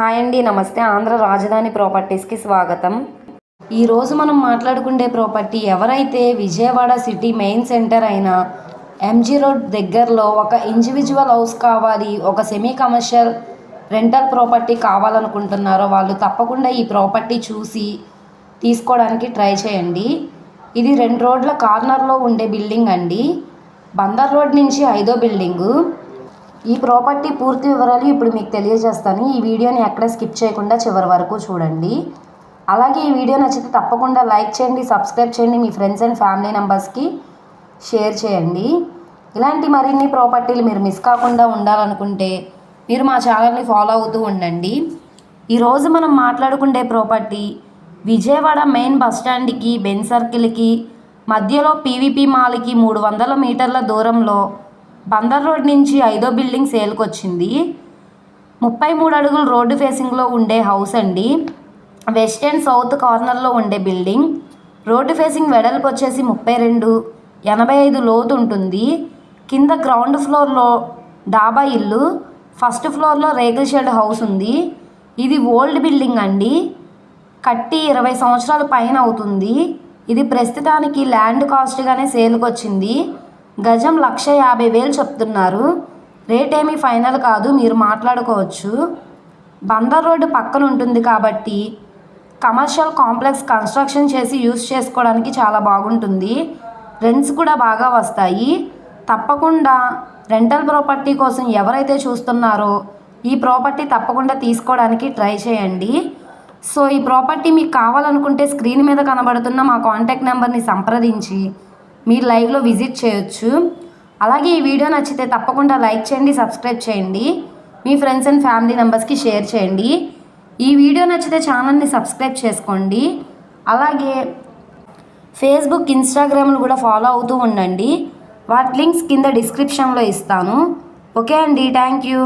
Hi అండి నమస్తే. ఆంధ్ర రాజధాని ప్రాపర్టీస్కి స్వాగతం. ఈరోజు మనం మాట్లాడుకునే ప్రాపర్టీ ఎవరైతే విజయవాడ సిటీ మెయిన్ సెంటర్ అయిన ఎంజీ రోడ్ దగ్గరలో ఒక ఇండివిజువల్ హౌస్ కావాలి ఒక సెమీ కమర్షియల్ రెంటల్ ప్రాపర్టీ కావాలనుకుంటున్నారో వాళ్ళు తప్పకుండా ఈ ప్రాపర్టీ చూసి తీసుకోవడానికి ట్రై చేయండి. ఇది రెండు రోడ్ల కార్నర్లో ఉండే బిల్డింగ్ అండి. బందర్ రోడ్ నుంచి ఐదో బిల్డింగు. ఈ ప్రాపర్టీ పూర్తి వివరాలు ఇప్పుడు మీకు తెలియజేస్తాను. ఈ వీడియోని ఎక్కడ స్కిప్ చేయకుండా చివరి వరకు చూడండి. అలాగే ఈ వీడియో నచ్చితే తప్పకుండా లైక్ చేయండి సబ్స్క్రైబ్ చేయండి మీ ఫ్రెండ్స్ అండ్ ఫ్యామిలీ మెంబర్స్కి షేర్ చేయండి. ఇలాంటి మరిన్ని ప్రాపర్టీలు మీరు మిస్ కాకుండా ఉండాలనుకుంటే మీరు మా ఛానల్ని ఫాలో అవుతూ ఉండండి. ఈరోజు మనం మాట్లాడుకునే ప్రాపర్టీ విజయవాడ మెయిన్ బస్ స్టాండ్కి బెన్ సర్కిల్కి మధ్యలో పీవీపీ మాల్కి మూడు వందల మీటర్ల దూరంలో బందర్ రోడ్ నుంచి ఐదో బిల్డింగ్ సేల్కి వచ్చింది ముప్పై మూడు అడుగులు రోడ్డు ఫేసింగ్లో ఉండే హౌస్ అండి. వెస్ట్ అండ్ సౌత్ కార్నర్లో ఉండే బిల్డింగ్. రోడ్డు ఫేసింగ్ వెడల్పు వచ్చేసి ముప్పై రెండు ఎనభై ఐదు లోతు ఉంటుంది. కింద గ్రౌండ్ ఫ్లోర్లో డాబా ఇల్లు ఫస్ట్ ఫ్లోర్లో రేకుల షెడ్ హౌస్ ఉంది. ఇది ఓల్డ్ బిల్డింగ్ అండి. కట్టి ఇరవై సంవత్సరాల పైన అవుతుంది. ఇది ప్రస్తుతానికి ల్యాండ్ కాస్ట్గానే సేల్కి వచ్చింది గజం లక్ష యాభై వేలు చెప్తున్నారు. రేట్ ఏమీ ఫైనల్ కాదు మీరు మాట్లాడుకోవచ్చు. బందర్ రోడ్డు పక్కన ఉంటుంది కాబట్టి కమర్షియల్ కాంప్లెక్స్ కన్స్ట్రక్షన్ చేసి యూస్ చేసుకోవడానికి చాలా బాగుంటుంది. రెంట్స్ కూడా బాగా వస్తాయి. తప్పకుండా రెంటల్ ప్రాపర్టీ కోసం ఎవరైతే చూస్తున్నారో ఈ ప్రాపర్టీ తప్పకుండా తీసుకోవడానికి ట్రై చేయండి. సో ఈ ప్రాపర్టీ మీకు కావాలనుకుంటే స్క్రీన్ మీద కనబడుతున్న మా కాంటాక్ట్ నెంబర్ని సంప్రదించి మీరు లైవ్లో విజిట్ చేయొచ్చు. అలాగే ఈ వీడియో నచ్చితే తప్పకుండా లైక్ చేయండి సబ్స్క్రైబ్ చేయండి. మీ ఫ్రెండ్స్ అండ్ ఫ్యామిలీ మెంబర్స్కి షేర్ చేయండి. ఈ వీడియో నచ్చితే ఛానల్ని సబ్స్క్రైబ్ చేసుకోండి. అలాగే ఫేస్బుక్ ఇన్స్టాగ్రామ్లు కూడా ఫాలో అవుతూ ఉండండి. వాటి లింక్స్ కింద డిస్క్రిప్షన్లో ఇస్తాను. ఓకే అండి థ్యాంక్ యూ.